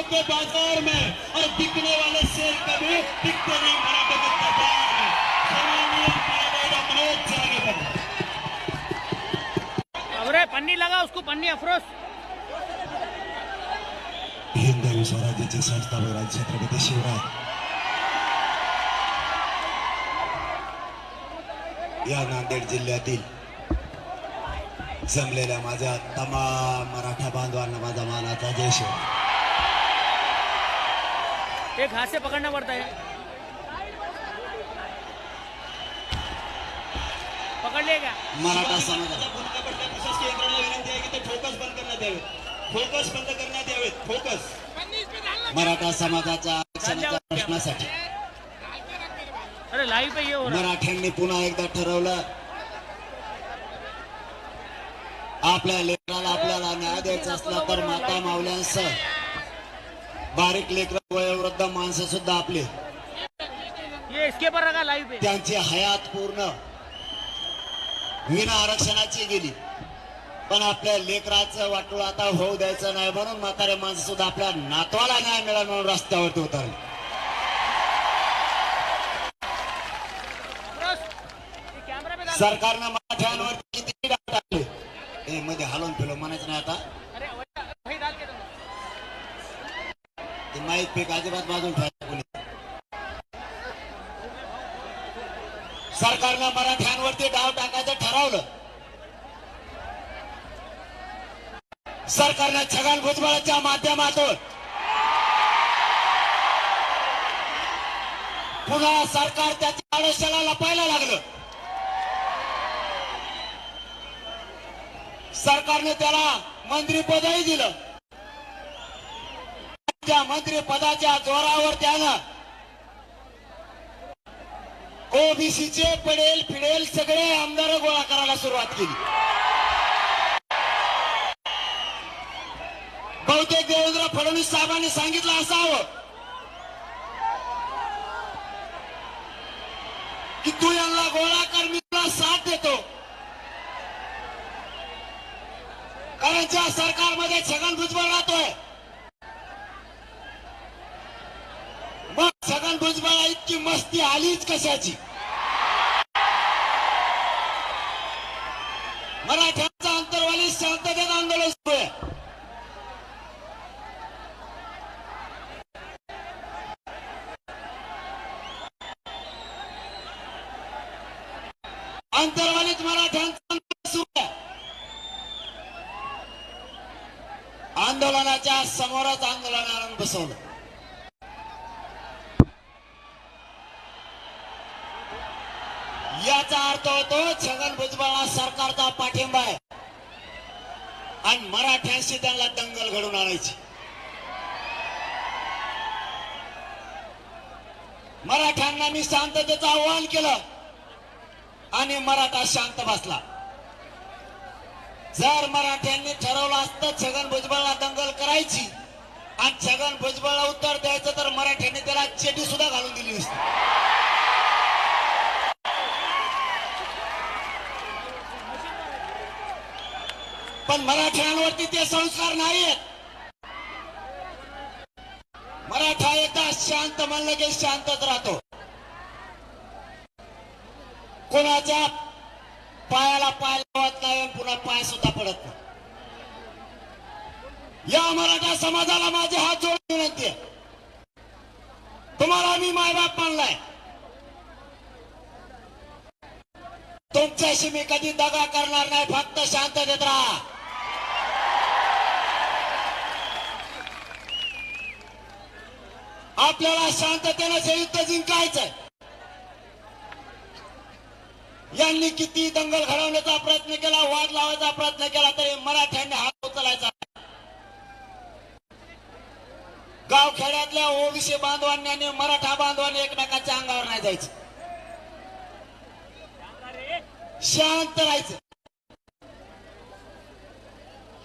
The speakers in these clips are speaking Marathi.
शेरों के बाज़ार में और बिकने वाले शेर कभी बिकते नहीं मराठे के दरबार में मनोज से अरे पन्नी लगा उसको पन्नी अफरोज। हिंदवी स्वराज्याचे संस्थापक राज छत्रपती शिवराय या नांदेड जिल्ह्यातील जमलेल्या माझ्या तमाम मराठा बांधवांना माझा मानाचा जय शिव एक हाथ से पकड़ना पड़ता है पकड़ क्या मराठा समाज आता भूमिका पडल्या प्रशासकीय यंत्रणेला विनंती आहे की ते फोकस बंद करण्यात यावेत. फोकस बंद करण्यात यावेत. फोकस. मराठा समाजाच्या आरक्षणाच्या प्रश्नासाठी. अरे लाइव पे ये हो रहा. है मराठ्यांनी पुन्हा एकदा ठरवलं. आपल्या लेकराला आपल्याला न्याय द्यायचा असला तर माता मावल्यांसह बारीक लेकर वयोवृद्ध माणसं सुद्धा आपले. त्यांची हयात पूर्ण. विना आरक्षणाची गेली. पण आपल्या लेकराचं वाटोळ आता होऊ द्यायचं नाही म्हणून म्हातारे माणसं सुद्धा आपल्या नातवाला न्याय मिळाला म्हणून रस्त्यावरती उतरले. सरकारनं मराठ्यांवरती किती टाकले हे मध्ये हलवून फिरव म्हणायचं नाही आता अरे वही वही डाल के दो ते माईक पीक अजिबात बाजून सरकारनं मराठ्यांवरती डाव टाकायचं ठरवलं. सरकारनं छगन भुजबळाच्या माध्यमातून पुन्हा सरकार त्याच्या आडोशाला लपायला लागलं. सरकारने त्याला मंत्रीपदही दिलं. त्या मंत्रिपदाच्या जोरावर त्यानं ओबीसीचे पडेल फिडेल सगळे आमदार गोळा करायला सुरुवात केली. बहुतेक देवेंद्र फडणवीस साहेबांनी सांगितलं असावं की तू यांना गोळा कर मी तुला साथ देतो. कारण ज्या सरकारमध्ये छगन भुजबळ राहतोय मग छगन भुजबळा इतकी मस्ती आलीच कशाची? मराठ्यांचा अंतरवाली शांततेत आंदोलन सुरू आहे. अंतर्वालीत मराठ्यांचं सुरू आहे. आंदोलनाच्या समोरच आंदोलनानं बसवलं याचा येतो. छगन भुजबळ सरकारचा पाठिंबा आहे. आणि मराठ्यांशी त्यांना दंगल घडून आणायची. मराठ्यांना मी शांततेचं आव्हान केलं. आणि मराठा शांत बसला. जर मराठ्यांनी ठरवलं असतं छगन भुजबळला दंगल करायची आणि छगन भुजबळला उत्तर द्यायचं तर मराठ्यांनी त्याला चेटी सुद्धा घालून दिली नसती. पण मराठ्यांवरती ते संस्कार नाहीयेत. मराठा एकदा शांत म्हणलं की शांतच राहतो. कोणाच्या पायाला पाय लावत नाही पुन्हा पाय सुद्धा पडत नाही. या मराठा समाजाला माझे हात जोडून विनंती आहे. तुम्हाला मी मायबाप मानलाय. तुमच्याशी मी कधी दगा करणार नाही फक्त शांततेत राहा. आपल्याला शांततेनं हे युद्ध जिंकायचंय. यांनी किती दंगल घडवण्याचा प्रयत्न केला वाद लावायचा प्रयत्न केला तरी मराठ्यांनी हात उचलायचा. गाव खेड्यातल्या ओबीसी बांधवांनी आणि मराठा बांधवांनी एकमेकांच्या अंगावर नाही जायचं. शांत राहायचं.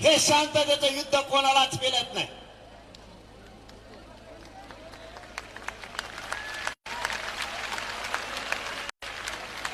हे शांततेचं युद्ध कोणालाच मिळत नाही.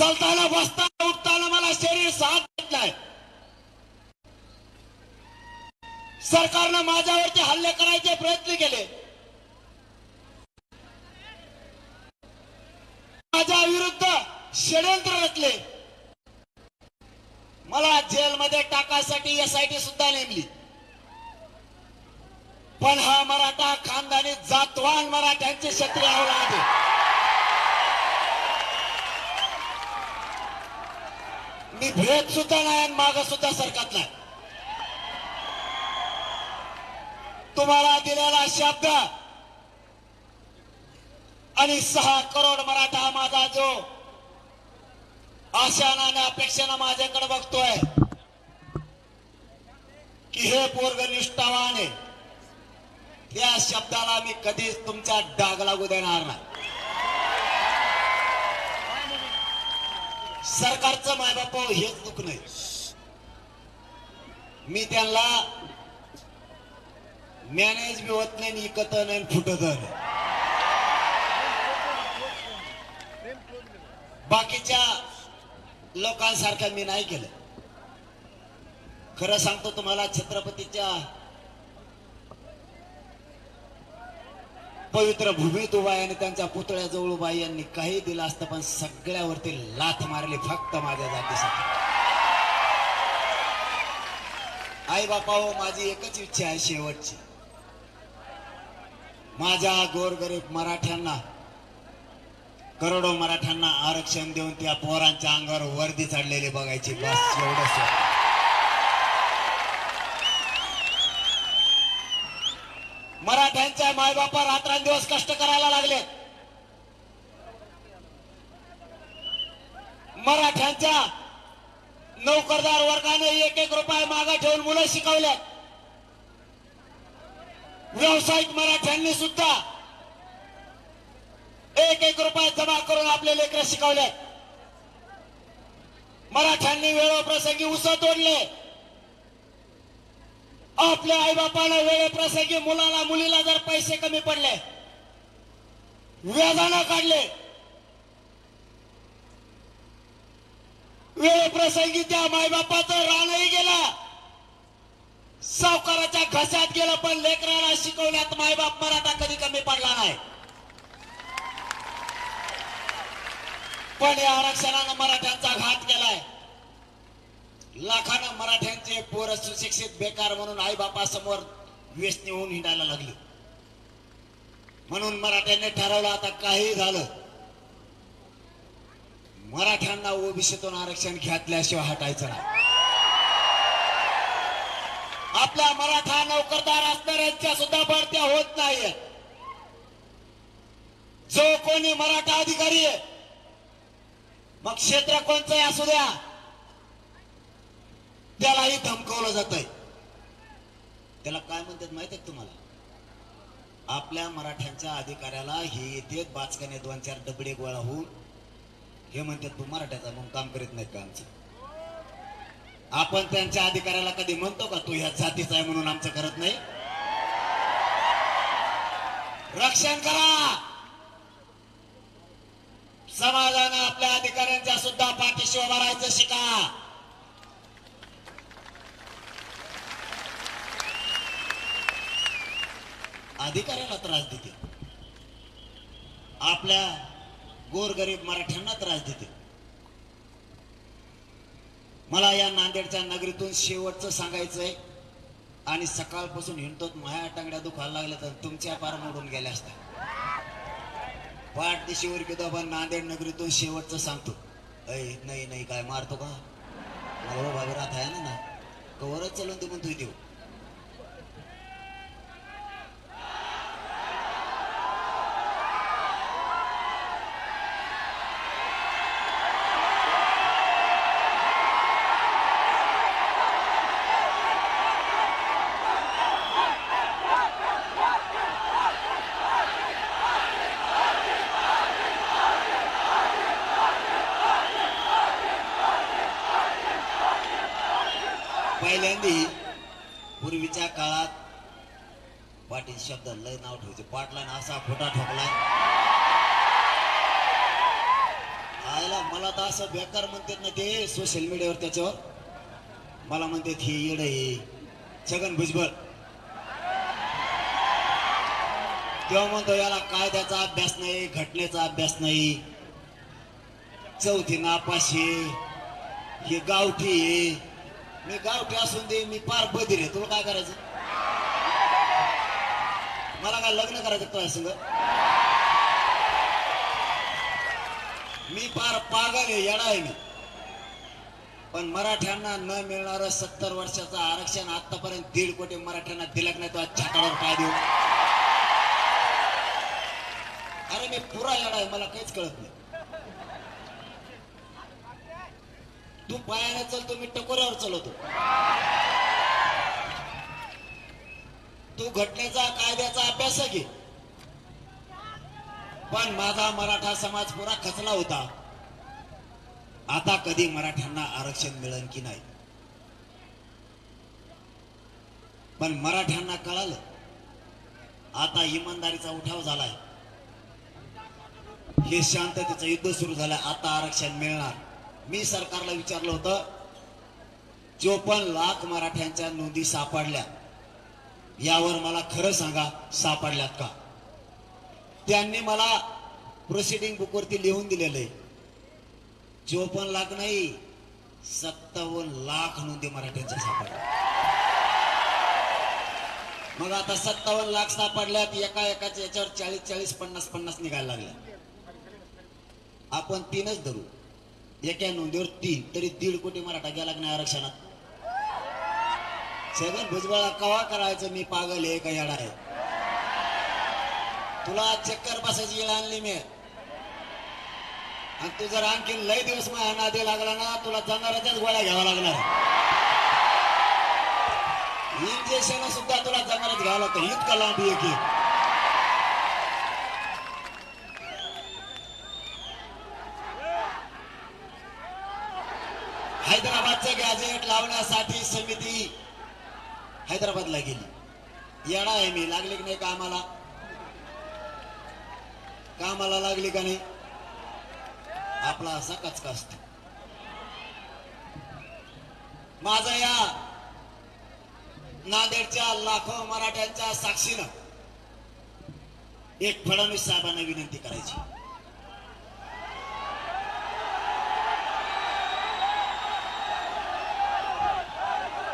चालताना बसताना उठताना मला शरीर साथ देत नाही. सरकारनं माझ्यावरती हल्ले करायचे प्रयत्न केले. माझ्या विरुद्ध षडयंत्र रचले. मला जेलमध्ये आय एसआयटी सुद्धा नेमली. पण हा मराठा खानदानी जातवान मराठ्यांचे क्षत्रिय अवलाद आहे मी भेट सुद्धा नाही आणि माग सुद्धा सरकत नाही. तुम्हाला दिलेला शब्द आणि सहा करोड मराठा माझा जो आशाना आणि अपेक्षेनं माझ्याकडे बघतोय की हे पोरग निष्ठावान आहे. या शब्दाला मी कधीच तुमचा डाग लागू देणार नाही. सरकारचं मायबाप हेच दुःख नाही. मी त्यांना मॅनेज बी होत नाही इकत नाही फुटत नाही. बाकीच्या लोकांसारखं मी नाही केलं. खरं सांगतो तुम्हाला छत्रपतीच्या पवित्र भूमीत उभा आहे आणि त्यांच्या पुतळ्याजवळ उभा यांनी काही दिलं असतं पण सगळ्यावरती लाथ मारली फक्त माझ्या जातीसाठी. आई बापा हो माझी एकच इच्छा आहे शेवटची. माझ्या गोरगरीब मराठ्यांना करोडो मराठ्यांना आरक्षण देऊन त्या पोरांच्या अंगावर वर्दी चढलेली बघायची. बस एवढंच मराठ्यांच्या मायबापा रात्रंदिवस कष्ट करायला लागले. मराठ्यांच्या नोकरदार वर्गाने एक एक रुपये मागा ठेवून मुलं शिकवले. व्यावसायिक मराठ्यांनी सुद्धा एक एक रुपये जमा करून आपले लेकर शिकवले. मराठ्यांनी वेळोप्रसंगी उस तोडले. आपल्या आईबापानं वेळेप्रसंगी मुलाला मुलीला जर पैसे कमी पडले व्याजानं काढले वेळेप्रसंगी त्या मायबापाचं रानही गेला सावकाराच्या घशात गेलं पण लेकराला शिकवण्यात मायबाप मराठा कधी कमी पडला नाही. पण या आरक्षणानं मराठ्यांचा घात केलाय. लाखानं मराठ्यांचे पोर सुशिक्षित बेकार म्हणून आई बापासमोर व्यसनी होऊन हिंडायला लागली. म्हणून मराठ्यांनी ठरवलं आता काही झालं. मराठ्यांना ओबीसीतून आरक्षण घेतल्याशिवाय हटायचं नाही. आपल्या मराठा नोकरदार असणाऱ्यांच्या सुद्धा भरत्या होत नाहीये. जो कोणी मराठा अधिकारी आहे मग क्षेत्र कोणचं असू द्या त्यालाही धमकावलं जात आहे त्याला काय म्हणतात माहीत आहे तुम्हाला? आपल्या मराठ्यांच्या अधिकाऱ्याला हे येते बाचकाने दोन चार डबडे गोळा होऊन हे म्हणतात तू मराठ्याचा म्हणून काम करीत नाही का आमचं? आपण त्यांच्या अधिकाऱ्याला कधी म्हणतो का तू ह्या जातीचा आहे म्हणून आमचं करत नाही? रक्षण करा! समाजानं आपल्या अधिकाऱ्यांच्या सुद्धा पाठीशी उभं राहायचं शिका! अधिकाऱ्याला त्रास देते. आपल्या गोरगरीब मराठ्यांना त्रास देते. मला या नांदेडच्या नगरीतून शेवटचं सांगायचंय. आणि सकाळपासून हिंडतो माया टांगड्या दुखायला लागल्या तर तुमच्या पार मोडून गेल्या असत्या. पाठ दिशेवर किंवा पण नांदेड नगरीतून शेवटचं सांगतो. ऐ नाही नाही काय मारतो का? मला आता आहे ना कवरच चालून तुम्ही म्हणतोय देऊ पहिल्यांदी पूर्वीच्या काळात पाटील शब्द लय नाव ठेवायचे. पाटला असा खोटा ठोकलाय आयला मला तर असं बेकार म्हणतात ना ते सोशल मीडियावर त्याच्यावर. मला म्हणतात हे येड हे छगन भुजबळ. तेव्हा म्हणतो याला कायद्याचा अभ्यास नाही घटनेचा अभ्यास नाही. चौथी नापाशी हे गावठी आहे. मी गावठी असून दे मी पार बधीर आहे. तुला काय करायचं? मला काय लग्न करायचं तुझ्या संग मी फार पागल आहे येडा आहे मी. पण मराठ्यांना न मिळणार सत्तर वर्षाचं आरक्षण आतापर्यंत दीड कोटी मराठ्यांना दिलं नाही तो आज छातावर पाय देऊ अरे मी पुरा येडा आहे मला काहीच कळत नाही. तू पायाने चलतो मी टकोऱ्यावर चलवतो. तू घटनेचा कायद्याचा अभ्यास घे. पण माझा मराठा समाज पुरा खचला होता. आता कधी मराठ्यांना आरक्षण मिळेल की नाही? पण मराठ्यांना कळालं. आता इमानदारीचा उठाव झालाय. हे शांततेचं युद्ध सुरू झालं आता आरक्षण मिळणार. मी सरकारला विचारलं होतं चोपन्न लाख मराठ्यांच्या नोंदी सापडल्या. यावर मला खरं सांगा सापडल्यात का? त्यांनी मला प्रोसिडिंग बुकवरती लिहून दिलेलं आहे चोपन्न लाख नाही सत्तावन्न लाख नोंदी मराठ्यांच्या सापडल्या. मग आता सत्तावन्न लाख सापडल्यात एका एकाच्या याच्यावर चाळीस चाळीस पन्नास पन्नास निघायला लागल्या. आपण तीनच धरू. एका नोंदीवर तीन तरी दीड कोटी मराठा गेला की नाही आरक्षणात? छगन भुजबळा कवा करायचं? मी पागल आहे का येडा आहे. तुला चक्कर बसायची येळ आणली मी. आणि तू जर आणखी लय दिवस माझ्या नादी लागला ना तुला जनावरांच्याच गोळ्या घ्यावा लागणार. इंजेक्शन सुद्धा तुला जनावरच घ्यावं लागतं. इतका लांब आहे. की गॅजेट समिती हैदराबादला गेली. येणार आहे मी. लागले की नाही कामाला? कामाला लागली का नाही? आपला असा कचका असतो. माझा या नांदेडच्या लाखो मराठ्यांच्या साक्षीनं एक फडणवीस साहेबांना विनंती करायची.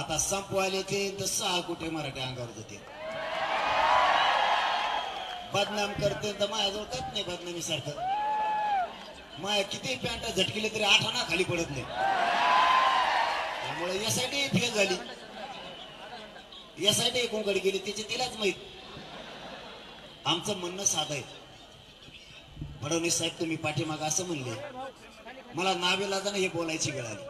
आता संपवायला ते तर सहा कुठे मराठी अंगावर जाते. बदनाम करते तर माझ्याजवळ काहीच नाही बदनामी सारखं माया किती पॅन्ट झटकिले तरी आठाना खाली पडत नाही. त्यामुळे यासाठी फेल झाली. यासाठी एकूणकडे गेली त्याची तिलाच माहीत. आमचं म्हणणं साधं आहे. फडणवीस साहेब तुम्ही पाठीमाग असं म्हणले. मला नावेलाजानं हे बोलायची वेळ आली.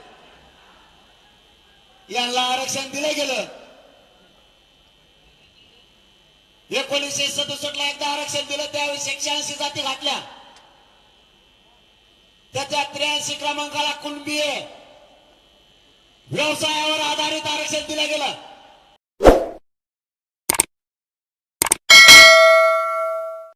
यांना आरक्षण दिलं गेलं. एकोणीसशे सदुसष्ट ला एकदा आरक्षण दिलं त्यावेळेस एकशे ऐंशी जाती घातल्या. त्याच्या त्र्याऐंशी क्रमांकाला कुणबी व्यवसायावर आधारित आरक्षण दिलं गेलं.